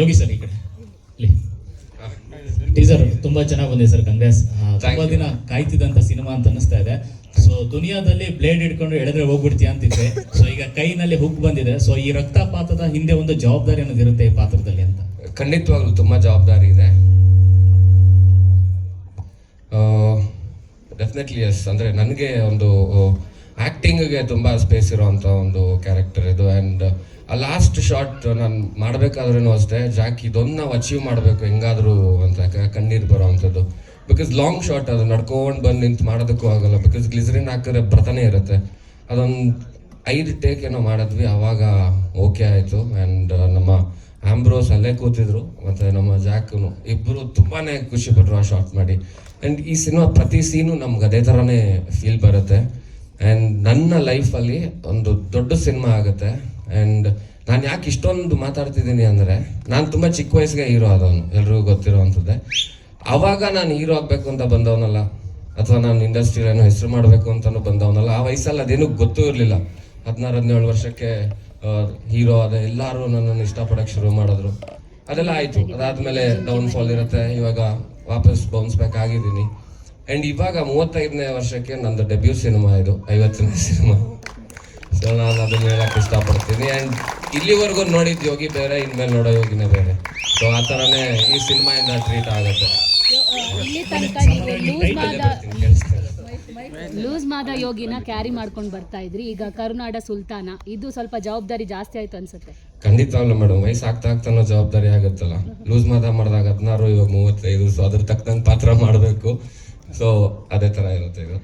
Yogi sir ಈ ಕಡೆ. Teaser ತುಂಬಾ ಚೆನ್ನಾಗಿ ಬಂದಿದೆ ಸರ್ ಕಾಂಗ್ರೆಸ್ ತುಂಬಾ ದಿನ ಕಾಯ್ತಿದ್ದಂತ ಸಿನಿಮಾ ಅಂತ ಅನಿಸ್ತಾ ಇದೆ. ಸೊ ದುನಿಯಾದಲ್ಲಿ ಬ್ಲೇಡ್ ಹಿಡ್ಕೊಂಡು ಎಳೆದ್ರೆ ಹೋಗ್ಬಿಡ್ತೀಯ ಅಂತಿದ್ದೆ. ಸೊ ಈಗ ಕೈನಲ್ಲಿ ಹುಕ್ ಬಂದಿದೆ. ಸೊ ಈ ರಕ್ತಪಾತದ ಹಿಂದೆ ಒಂದು ಜವಾಬ್ದಾರಿ ಅನ್ನೋದು ಇರುತ್ತೆ ಈ ಪಾತ್ರದಲ್ಲಿ ಅಂತ. ಖಂಡಿತವಾಗ್ಲೂ ತುಂಬಾ ಜವಾಬ್ದಾರಿ ಇದೆ. ಡೆಫಿನೆಟ್ಲಿ ಎಸ್ ಅಂದ್ರೆ ನನಗೆ ಒಂದು ಆ್ಯಕ್ಟಿಂಗ್ಗೆ ತುಂಬ ಸ್ಪೇಸ್ ಇರೋವಂಥ ಒಂದು ಕ್ಯಾರೆಕ್ಟರ್ ಇದು. ಆ್ಯಂಡ್ ಆ ಲಾಸ್ಟ್ ಶಾಟ್ ನಾನು ಮಾಡಬೇಕಾದ್ರೂ ಅಷ್ಟೇ, ಜಾಕ್ ಇದೊಂದು ನಾವು ಅಚೀವ್ ಮಾಡಬೇಕು, ಹೆಂಗಾದರೂ ಅಂತ ಕಣ್ಣೀರು ಬರೋವಂಥದ್ದು ಬಿಕಾಸ್ ಲಾಂಗ್ ಶಾಟ್ ಅದು ನಡ್ಕೊಂಡು ಬಂದು ನಿಂತು ಮಾಡೋದಕ್ಕೂ ಆಗಲ್ಲ. ಬಿಕಾಸ್ ಗ್ಲಿಸರಿನ್ ಹಾಕಿದ್ರೆ ಬರ್ತಾನೆ ಇರುತ್ತೆ. ಅದೊಂದು ಐದು ಟೇಕ್ ಏನೋ ಮಾಡಿದ್ವಿ ಆವಾಗ ಓಕೆ ಆಯಿತು. ಆ್ಯಂಡ್ ನಮ್ಮ ಆಂಬ್ರೋಸ್ ಅಲ್ಲೇ ಕೂತಿದ್ರು. ಮತ್ತು ನಮ್ಮ ಜಾಕನು ಇಬ್ಬರು ತುಂಬಾ ಖುಷಿ ಪಟ್ರು ಆ ಶಾಟ್ ಮಾಡಿ. ಆ್ಯಂಡ್ ಈ ಸಿನಿಮಾ ಪ್ರತಿ ಸೀನು ನಮ್ಗೆ ಅದೇ ಥರನೇ ಫೀಲ್ ಬರುತ್ತೆ. ಆ್ಯಂಡ್ ನನ್ನ ಲೈಫಲ್ಲಿ ಒಂದು ದೊಡ್ಡ ಸಿನಿಮಾ ಆಗುತ್ತೆ. ಆ್ಯಂಡ್ ನಾನು ಯಾಕೆ ಇಷ್ಟೊಂದು ಮಾತಾಡ್ತಿದ್ದೀನಿ ಅಂದರೆ, ನಾನು ತುಂಬ ಚಿಕ್ಕ ವಯಸ್ಸಿಗೆ ಹೀರೋ ಆದವನು, ಎಲ್ರಿಗೂ ಗೊತ್ತಿರೋವಂಥದ್ದೇ. ಆವಾಗ ನಾನು ಹೀರೋ ಆಗಬೇಕು ಅಂತ ಬಂದವನಲ್ಲ, ಅಥವಾ ನಾನು ಇಂಡಸ್ಟ್ರಿಯಲ್ಲಿ ಏನೋ ಹೆಸರು ಮಾಡಬೇಕು ಅಂತಲೂ ಬಂದವನಲ್ಲ, ಆ ವಯಸ್ಸಲ್ಲಿ ಅದೇನೂ ಗೊತ್ತೂ ಇರಲಿಲ್ಲ. ಹದಿನಾರು, ಹದಿನೇಳು ವರ್ಷಕ್ಕೆ ಹೀರೋ ಆದ ಎಲ್ಲರೂ ನನ್ನನ್ನು ಇಷ್ಟಪಡೋಕ್ಕೆ ಶುರು ಮಾಡಿದ್ರು. ಅದೆಲ್ಲ ಆಯಿತು. ಅದಾದಮೇಲೆ ಡೌನ್ಫಾಲ್ ಇರುತ್ತೆ. ಇವಾಗ ವಾಪಸ್ ಬೌನ್ಸ್ ಬ್ಯಾಕ್ ಆಗಿದ್ದೀನಿ. ಆ್ಯಂಡ್ ಇವಾಗ ಮೂವತ್ತೈದನೇ ವರ್ಷಕ್ಕೆ ನಂದು ಡೆಬ್ಯೂ ಸಿನಿಮಾ ಇದು ಐವತ್ತನೇ ಸಿನಿಮಾ. ಸೊ ನಾನು ಅದನ್ನು ಹೇಳಕ್ಕೆ ಇಷ್ಟಪಡ್ತೀನಿ. ಆ್ಯಂಡ್ ಇಲ್ಲಿವರೆಗೂ ನೋಡಿದ್ದು ಯೋಗಿ ಬೇರೆ ಇನ್ಮೇಲೆ ನೋಡೋ ಯೋಗಿನೇ ಬೇರೆ. ಸೊ ಆ ಥರನೇ ಈ ಸಿನಿಮಾಯಿಂದ ಟ್ರೀಟ್ ಆಗುತ್ತೆ. ಲೂಸ್ ಮಾದ ಯೋಗಿನ ಕ್ಯಾರಿ ಮಾಡ್ಕೊಂಡು ಬರ್ತಾ ಇದ್ರಿ. ಈಗ ಕರುನಾಡ ಸುಲ್ತಾನ ಇದು ಸ್ವಲ್ಪ ಜವಾಬ್ದಾರಿ ಜಾಸ್ತಿ ಆಯ್ತು ಅನ್ಸುತ್ತೆ. ಖಂಡಿತವಾಗ್ಲೂ ಮೇಡಮ್ ವಯಸ್ಸು ಆಗ್ತಾ ಆಗ್ತಾನೋ ಜವಾಬ್ದಾರಿ ಆಗುತ್ತಲ್ಲ. ಲೂಸ್ ಮಾದ ಮಾಡಿದಾಗ ಹದಿನಾರು ಇವಾಗ ಮೂವತ್ತೈದು. ಸೊ ಅದ್ರ ತಕ್ಕಂಗೆ ಪಾತ್ರ ಮಾಡಬೇಕು. ಸೊ ಅದೇ ಥರ ಇರುತ್ತೆ ಇದು